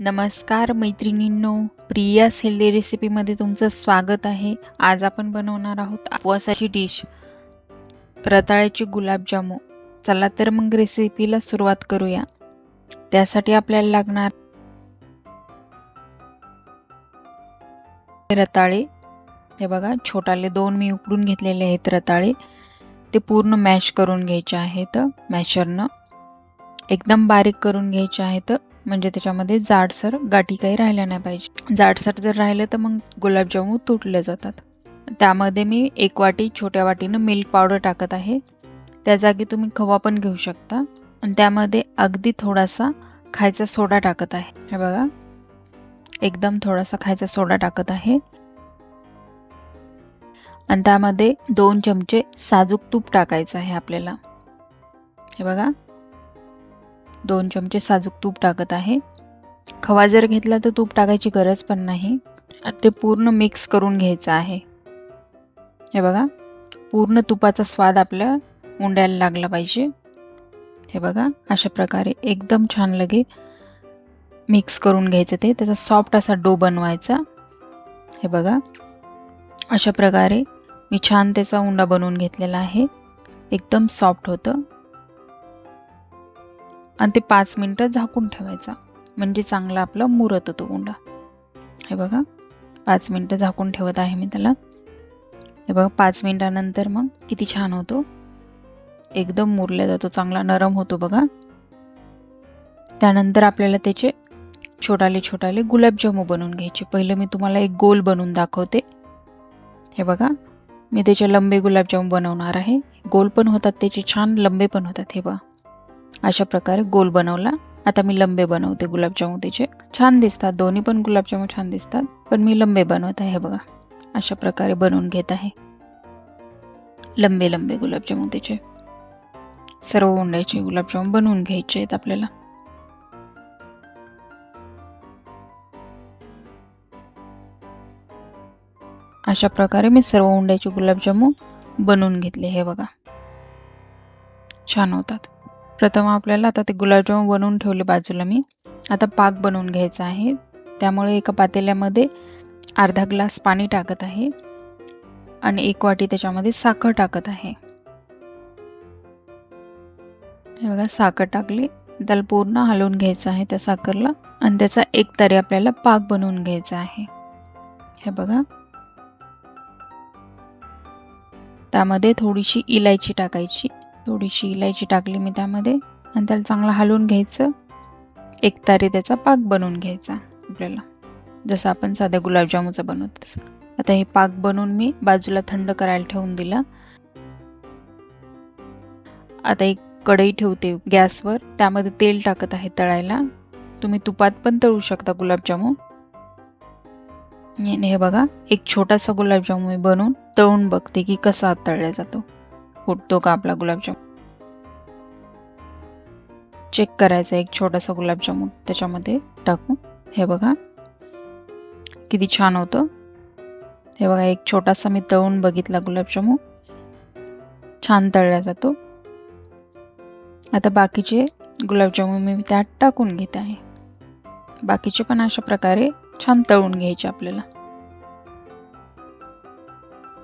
नमस्कार मैत्रिणींनो प्रिया हेल्दी रेसिपीमध्ये तुमचं स्वागत आहे. आज आपण बनवणार आहोत उपवासाची डिश रताळ्याची गुलाबजामू. चला तर मग रेसिपीला सुरुवात करूया. त्यासाठी आपल्याला लागणार रताळे. हे बघा छोटाले दोन मी उकडून घेतलेले आहेत रताळे. ते पूर्ण मॅश करून घ्यायचे आहेत मॅशरनं. एकदम बारीक करून घ्यायचे आहेत. म्हणजे त्याच्यामध्ये जाडसर गाठी काही राहिल्या नाही पाहिजे. जाडसर जर राहिलं तर मग गुलाबजामून तुटले जातात. त्यामध्ये मी एक वाटी छोट्या वाटीनं मिल्क पावडर टाकत आहे. त्या जागी तुम्ही खवा पण घेऊ शकता. आणि त्यामध्ये अगदी थोडासा खायचा सोडा टाकत आहे. हे बघा. एकदम थोडासा खायचा सोडा टाकत आहे. आणि त्यामध्ये दोन चमचे साजूक तूप टाकायचं आहे आपल्याला. हे बघा. दोन चमचे साजूक तूप टाकत आहे. खवा जर घेतला तर तूप टाकायची गरज पण नाही. ते पूर्ण मिक्स करून घ्यायचं आहे. हे बघा पूर्ण तुपाचा स्वाद आपल्या उंड्याला लागला पाहिजे. हे बघा अशा प्रकारे एकदम छान लगे मिक्स करून घ्यायचं ते. त्याचा सॉफ्ट असा डो बनवायचा. हे बघा अशा प्रकारे मी छान त्याचा उंडा बनवून घेतलेला आहे. एकदम सॉफ्ट होतं. आणि ते पाच मिनटं झाकून ठेवायचा. म्हणजे चांगला आपला मुरत होतो उंडा हे बघा पाच मिनटं झाकून ठेवत आहे मी त्याला. हे बघा पाच मिनटानंतर मग किती छान होतो. एकदम मुरला जातो चांगला नरम होतो बघा. त्यानंतर आपल्याला त्याचे छोटाले छोटाले गुलाबजामू बनवून घ्यायचे. पहिलं मी तुम्हाला एक गोल बनवून दाखवते. हे बघा मी त्याचे लंबे गुलाबजामू बनवणार आहे. गोल पण होतात त्याचे छान लंबे पण होतात हे बघा. अशा प्रकारे गोल बनवला. आता मी लंबे बनवते गुलाबजामू त्याचे छान दिसतात. दोन्ही पण गुलाबजामून छान दिसतात. पण मी लंबे बनवत आहे बघा. अशा प्रकारे बनवून घेत आहे. लंबे लंबे गुलाबजामू त्याचे सर्व उंड्याचे गुलाबजामून बनवून घ्यायचे आहेत आपल्याला. अशा प्रकारे मी सर्व उंड्याचे गुलाबजामू बनवून घेतले हे बघा. छान होतात. प्रथम आपल्याला आता ते गुलाबजाम बनवून ठेवले बाजूला मी. आता पाक बनवून घ्यायचा आहे. त्यामुळे एका पातेल्यामध्ये अर्धा ग्लास पाणी टाकत आहे. आणि एक वाटी त्याच्यामध्ये साखर टाकत आहे. हे बघा साखर टाकली. त्याला पूर्ण हलवून घ्यायचं आहे त्या साखरला. आणि त्याचा एक तरी आपल्याला पाक बनवून घ्यायचा आहे. हे बघा. त्यामध्ये थोडीशी इलायची टाकायची. थोडीशी इलायची टाकली मी त्यामध्ये आणि त्याला चांगलं हलवून घ्यायचं. एक तारी त्याचा पाक बनवून घ्यायचा आपल्याला. जसं आपण साध्या गुलाबजामुचा बनवतो आता हे पाक बनवून मी बाजूला थंड करायला ठेवून दिला. आता एक कढई ठेवते गॅसवर. त्यामध्ये तेल टाकत आहे तळायला. तुम्ही तुपात पण तळू शकता गुलाबजामुन. हे बघा एक छोटासा गुलाबजामुन मी बनवून तळून बघते की कसा तळला जातो. फुटतो का आपला गुलाबजाम? चेक करायचा एक छोटासा गुलाबजामुन त्याच्यामध्ये टाकू. हे बघा. किती छान होतं. हे बघा एक छोटासा मी तळून बघितला गुलाबजामून. छान तळला जातो. आता बाकीचे गुलाबजामुन मी त्यात टाकून घेत आहे. बाकीचे पण अशा प्रकारे छान तळून घ्यायचे आपल्याला.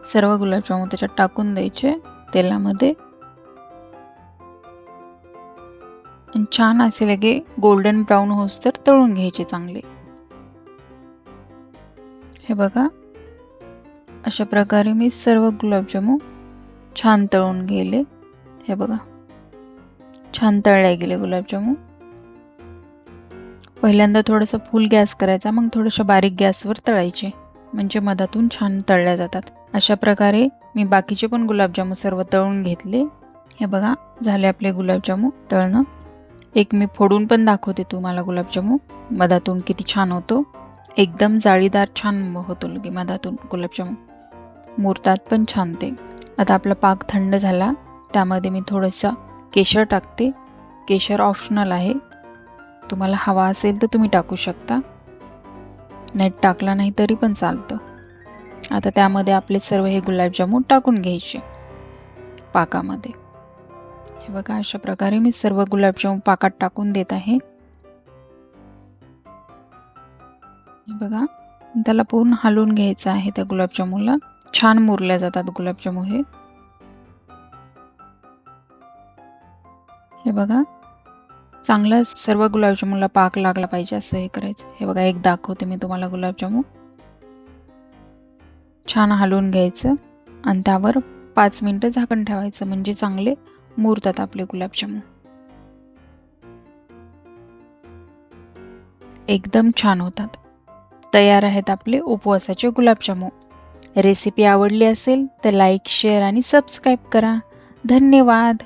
सर्व गुलाबजामुन त्याच्यात टाकून द्यायचे. तेलामध्ये. छान असे लगे गोल्डन ब्राऊन होस तर तळून घ्यायचे चांगले. हे बघा. अशा प्रकारे मी सर्व गुलाबजामू छान तळून गेले. हे बघा. छान तळले गेले गुलाबजामू. पहिल्यांदा थोडंसं फुल गॅस करायचा मग थोडंसं बारीक गॅसवर तळायचे. म्हणजे मधातून छान तळल्या जातात. अशा प्रकारे मी बाकीचे पण गुलाबजामू सर्व तळून घेतले. हे बघा झाले आपले गुलाबजामू तळणं. एक मी फोडून पण दाखवते तुम्हाला गुलाबजामू मधातून किती छान होतो. एकदम जाळीदार छान होतो लगे मधातून गुलाबजामू मुरतात पण छान ते. आता आपला पाक थंड झाला. त्यामध्ये मी थोडंसं केशर टाकते. केशर ऑप्शनल आहे. तुम्हाला हवा असेल तर तुम्ही टाकू शकता. नेट टाकला नाही तरी पण चालतं. आता त्यामध्ये आपले सर्व हे गुलाबजामुन टाकून घ्यायचे पाकामध्ये. हे बघा अशा प्रकारे मी सर्व गुलाबजामुन पाकात टाकून देत आहे. हे बघा त्याला पूर्ण हलवून घ्यायचं आहे त्या गुलाबजामुनला. छान मुरल्या जातात गुलाबजामू हे. हे बघा चांगला सर्व गुलाबजामुनला पाक लागला पाहिजे असं हे करायचं. हे बघा एक दाखवते मी तुम्हाला गुलाबजामू छान हलवून घ्यायचं आणि त्यावर पाच मिनटं झाकण ठेवायचं. म्हणजे चांगले मुरतात आपले गुलाबजामू एकदम छान होतात. तयार आहेत आपले उपवासाचे गुलाबजामू रेसिपी आवडली असेल तर लाईक शेअर आणि सबस्क्राईब करा. धन्यवाद.